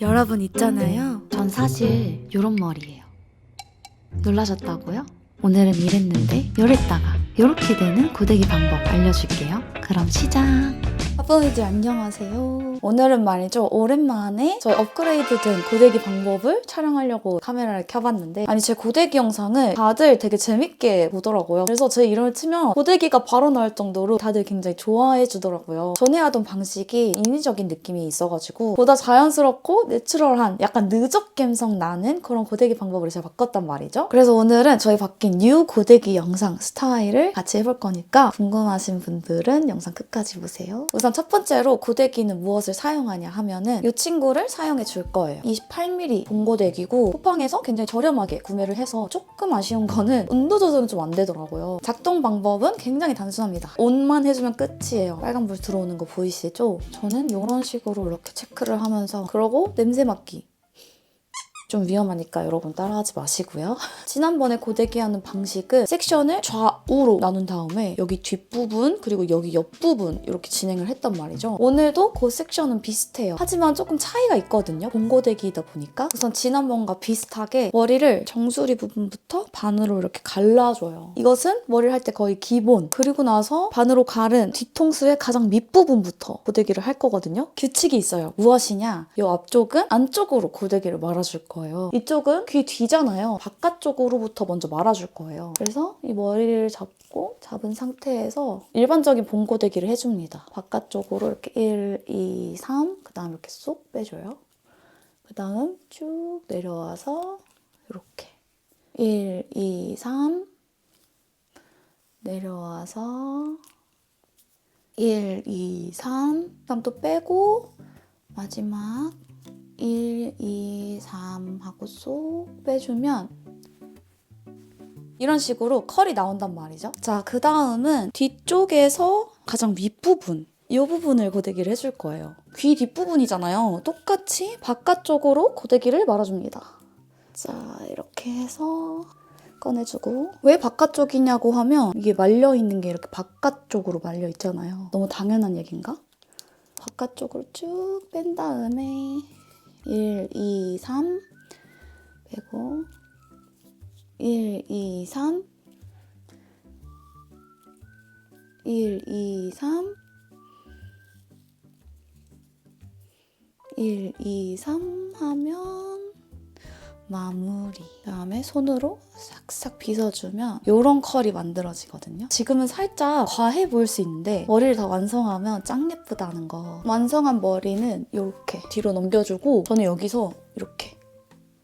여러분 있잖아요. 전 사실 요런 머리예요. 놀라셨다고요? 오늘은 이랬는데 요랬다가 요렇게 되는 고데기 방법 알려줄게요. 그럼 시작! 아빠이즈 안녕하세요. 오늘은 말이죠. 오랜만에 저희 업그레이드 된 고데기 방법을 촬영하려고 카메라를 켜봤는데 아니 제 고데기 영상을 다들 되게 재밌게 보더라고요. 그래서 제 이름을 치면 고데기가 바로 나올 정도로 다들 굉장히 좋아해 주더라고요. 전에 하던 방식이 인위적인 느낌이 있어가지고 보다 자연스럽고 내추럴한 약간 느적 감성 나는 그런 고데기 방법을 제가 바꿨단 말이죠. 그래서 오늘은 저희 바뀐 뉴 고데기 영상 스타일을 같이 해볼 거니까 궁금하신 분들은 영상 끝까지 보세요. 우선 첫 번째로 고데기는 무엇을 사용하냐 하면은 이 친구를 사용해 줄 거예요. 28mm 봉고데기고 쿠팡에서 굉장히 저렴하게 구매를 해서 조금 아쉬운 거는 온도 조절은 좀 안 되더라고요. 작동 방법은 굉장히 단순합니다. 온만 해주면 끝이에요. 빨간불 들어오는 거 보이시죠? 저는 이런 식으로 이렇게 체크를 하면서 그러고 냄새 맡기 좀 위험하니까 여러분 따라하지 마시고요. 지난번에 고데기 하는 방식은 섹션을 좌우로 나눈 다음에 여기 뒷부분 그리고 여기 옆부분 이렇게 진행을 했단 말이죠. 오늘도 그 섹션은 비슷해요. 하지만 조금 차이가 있거든요. 봉고데기이다 보니까 우선 지난번과 비슷하게 머리를 정수리 부분부터 반으로 이렇게 갈라줘요. 이것은 머리를 할 때 거의 기본 그리고 나서 반으로 가른 뒤통수의 가장 밑부분부터 고데기를 할 거거든요. 규칙이 있어요. 무엇이냐? 이 앞쪽은 안쪽으로 고데기를 말아줄 거예요. 이쪽은 귀 뒤잖아요. 바깥쪽으로부터 먼저 말아줄 거예요. 그래서 이 머리를 잡고 잡은 상태에서 일반적인 봉고데기를 해줍니다. 바깥쪽으로 이렇게 1, 2, 3, 그 다음 이렇게 쏙 빼줘요. 그 다음 쭉 내려와서 이렇게 1, 2, 3 내려와서 1, 2, 3 그다음 또 빼고 마지막 1, 2, 3 하고 쏙 빼주면 이런 식으로 컬이 나온단 말이죠. 자, 그 다음은 뒤쪽에서 가장 윗부분 이 부분을 고데기를 해줄 거예요. 귀 뒷부분이잖아요. 똑같이 바깥쪽으로 고데기를 말아줍니다. 자, 이렇게 해서 꺼내주고 왜 바깥쪽이냐고 하면 이게 말려있는 게 이렇게 바깥쪽으로 말려 있잖아요. 너무 당연한 얘기인가? 바깥쪽으로 쭉 뺀 다음에 1, 2, 3 빼고 1, 2, 3 1, 2, 3 1, 2, 3 하면 마무리. 그다음에 손으로 싹싹 빗어주면 이런 컬이 만들어지거든요. 지금은 살짝 과해 보일 수 있는데 머리를 다 완성하면 짱 예쁘다는 거. 완성한 머리는 이렇게 뒤로 넘겨주고 저는 여기서 이렇게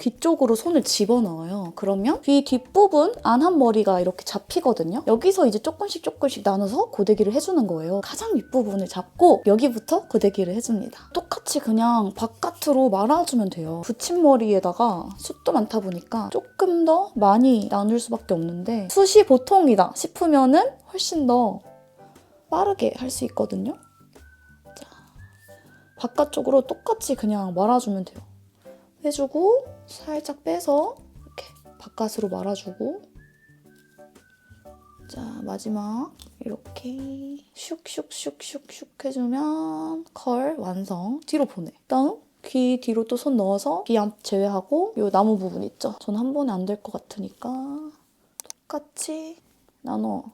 귀 쪽으로 손을 집어넣어요. 그러면 귀 뒷부분 안한 머리가 이렇게 잡히거든요. 여기서 이제 조금씩 조금씩 나눠서 고데기를 해주는 거예요. 가장 윗부분을 잡고 여기부터 고데기를 해줍니다. 똑같이 그냥 바깥으로 말아주면 돼요. 붙임머리에다가 숱도 많다 보니까 조금 더 많이 나눌 수밖에 없는데 숱이 보통이다 싶으면은 훨씬 더 빠르게 할 수 있거든요. 자, 바깥쪽으로 똑같이 그냥 말아주면 돼요. 해주고 살짝 빼서 이렇게 바깥으로 말아주고. 자 마지막 이렇게 슉슉슉슉슉 해주면 컬 완성. 뒤로 보내. 다음 귀 뒤로 또 손 넣어서 귀앞 제외하고 이 나무 부분 있죠? 전 한 번에 안 될 것 같으니까 똑같이 나눠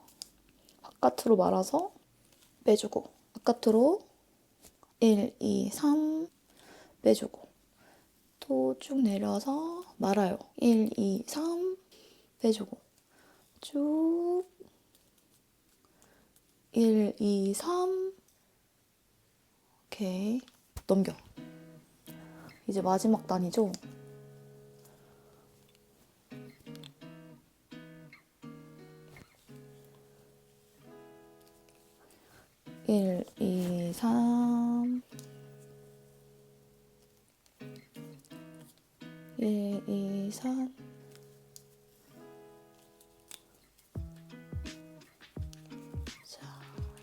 바깥으로 말아서 빼주고 바깥으로 1, 2, 3 빼주고 또 쭉 내려서 말아요. 1, 2, 3 빼주고 쭉 1, 2, 3 오케이 넘겨 이제 마지막 단이죠?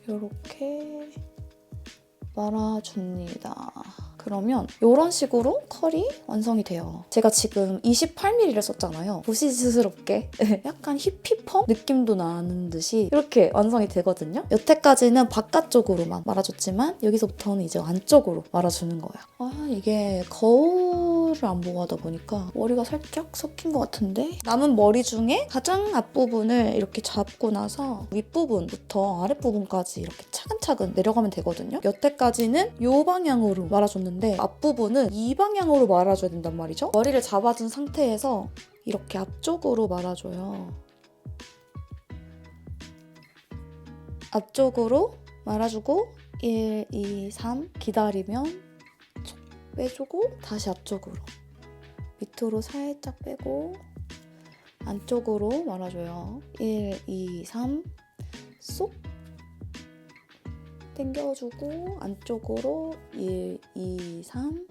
자, 요렇게 말아줍니다. 그러면 이런 식으로 컬이 완성이 돼요. 제가 지금 28mm를 썼잖아요. 보시스럽게 약간 히피펌 느낌도 나는 듯이 이렇게 완성이 되거든요. 여태까지는 바깥쪽으로만 말아줬지만 여기서부터는 이제 안쪽으로 말아주는 거예요. 아 이게 거울을 안 보고 하다 보니까 머리가 살짝 섞인 것 같은데 남은 머리 중에 가장 앞부분을 이렇게 잡고 나서 윗부분부터 아랫부분까지 이렇게 차근차근 내려가면 되거든요. 여태까지는 이 방향으로 말아줬는데 앞부분은 이 방향으로 말아줘야 된단 말이죠. 머리를 잡아준 상태에서 이렇게 앞쪽으로 말아줘요. 앞쪽으로 말아주고 1, 2, 3 기다리면 쏙 빼주고 다시 앞쪽으로 밑으로 살짝 빼고 안쪽으로 말아줘요. 1, 2, 3 쏙 당겨주고 안쪽으로 1, 2, 3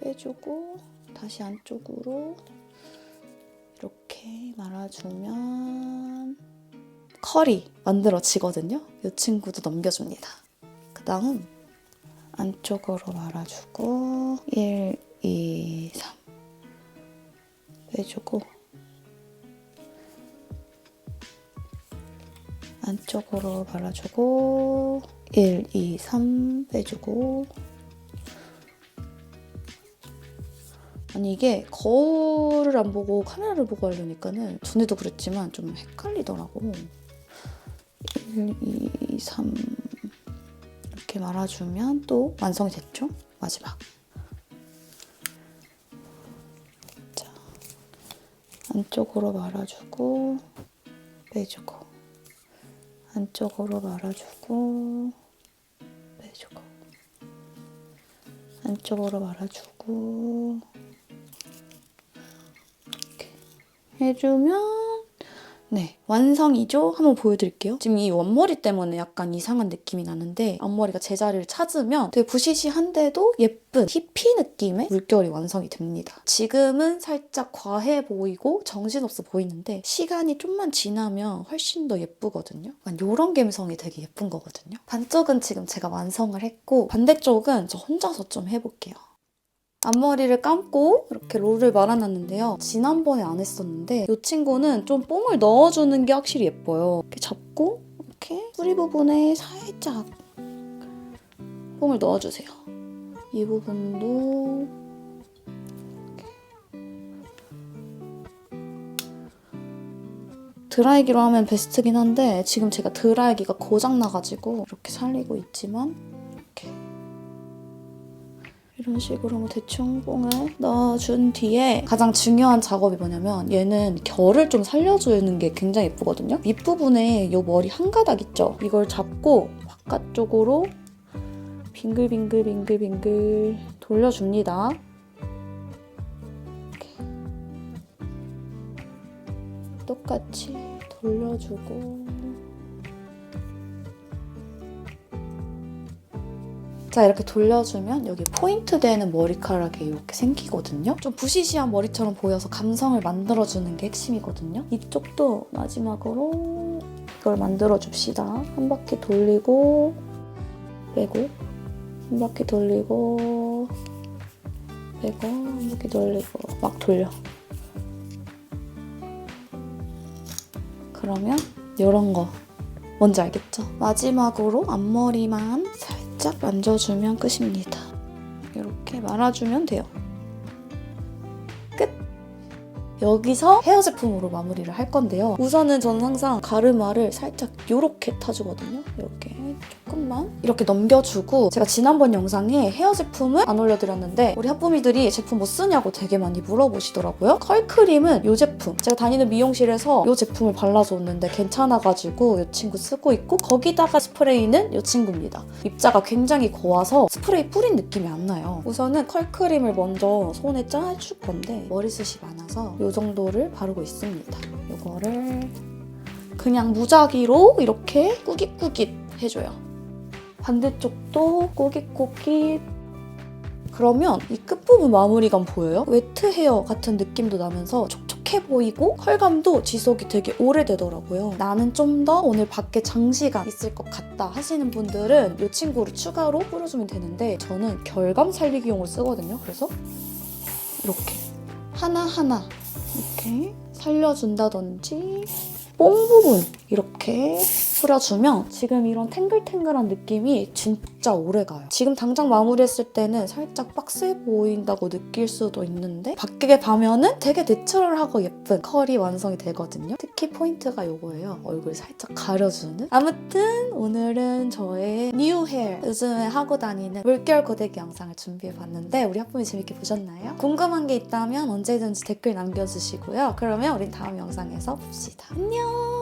빼주고 다시 안쪽으로 이렇게 말아주면 컬이 만들어지거든요. 이 친구도 넘겨줍니다. 그 다음 안쪽으로 말아주고 1, 2, 3 빼주고 안쪽으로 말아주고 1, 2, 3 빼주고. 아니 이게 거울을 안 보고 카메라를 보고 하려니까는 전에도 그랬지만 좀 헷갈리더라고. 1, 2, 3 이렇게 말아주면 또 완성이 됐죠? 마지막. 자 안쪽으로 말아주고 빼주고. 안쪽으로 말아주고 안쪽으로 말아주고 이렇게 해주면 네 완성이죠? 한번 보여드릴게요. 지금 이 원머리 때문에 약간 이상한 느낌이 나는데 앞머리가 제자리를 찾으면 되게 부시시한데도 예쁜 히피 느낌의 물결이 완성이 됩니다. 지금은 살짝 과해 보이고 정신없어 보이는데 시간이 좀만 지나면 훨씬 더 예쁘거든요. 약간 이런 감성이 되게 예쁜 거거든요. 반쪽은 지금 제가 완성을 했고 반대쪽은 저 혼자서 좀 해볼게요. 앞머리를 감고 이렇게 롤을 말아놨는데요. 지난번에 안 했었는데 이 친구는 좀 뽕을 넣어주는 게 확실히 예뻐요. 이렇게 잡고 이렇게 뿌리 부분에 살짝 뽕을 넣어주세요. 이 부분도 드라이기로 하면 베스트긴 한데 지금 제가 드라이기가 고장나가지고 이렇게 살리고 있지만 이런 식으로 뭐 대충 뽕을 넣어준 뒤에 가장 중요한 작업이 뭐냐면 얘는 결을 좀 살려주는 게 굉장히 예쁘거든요. 윗부분에 이 머리 한 가닥 있죠? 이걸 잡고 바깥쪽으로 빙글빙글빙글빙글 돌려줍니다. 똑같이 돌려주고 자 이렇게 돌려주면 여기 포인트 되는 머리카락이 이렇게 생기거든요. 좀 부시시한 머리처럼 보여서 감성을 만들어주는 게 핵심이거든요. 이쪽도 마지막으로 이걸 만들어줍시다. 한 바퀴 돌리고 빼고 한 바퀴 돌리고 빼고 한 바퀴 돌리고 막 돌려. 그러면 이런 거 뭔지 알겠죠? 마지막으로 앞머리만 살짝 만져주면 끝입니다. 이렇게 말아주면 돼요. 끝! 여기서 헤어 제품으로 마무리를 할 건데요. 우선은 저는 항상 가르마를 살짝 이렇게 타주거든요. 이렇게 조금만 이렇게 넘겨주고 제가 지난번 영상에 헤어 제품을 안 올려드렸는데 우리 학부미들이 제품 뭐 쓰냐고 되게 많이 물어보시더라고요. 컬크림은 이 제품 제가 다니는 미용실에서 이 제품을 발라줬는데 괜찮아가지고 이 친구 쓰고 있고 거기다가 스프레이는 이 친구입니다. 입자가 굉장히 고와서 스프레이 뿌린 느낌이 안 나요. 우선은 컬크림을 먼저 손에 짜줄 건데 머리숱이 많아서 이 정도를 바르고 있습니다. 이거를 그냥 무작위로 이렇게 꾸깃꾸깃 해줘요. 반대쪽도 꾸깃꾸깃 그러면 이 끝부분 마무리감 보여요? 웨트 헤어 같은 느낌도 나면서 촉촉해 보이고 컬감도 지속이 되게 오래되더라고요. 나는 좀 더 오늘 밖에 장시간 있을 것 같다 하시는 분들은 이 친구를 추가로 뿌려주면 되는데 저는 결감 살리기용을 쓰거든요. 그래서 이렇게 하나하나 이렇게 살려준다든지 뽕 부분 이렇게 뿌려주면 지금 이런 탱글탱글한 느낌이 진짜 오래가요. 지금 당장 마무리했을 때는 살짝 빡세 보인다고 느낄 수도 있는데 밖에 가면은 되게 내추럴하고 예쁜 컬이 완성이 되거든요. 특히 포인트가 이거예요. 얼굴 살짝 가려주는. 아무튼 오늘은 저의 뉴 헤어 요즘에 하고 다니는 물결 고데기 영상을 준비해봤는데 우리 학부모 재밌게 보셨나요? 궁금한 게 있다면 언제든지 댓글 남겨주시고요. 그러면 우린 다음 영상에서 봅시다. 안녕!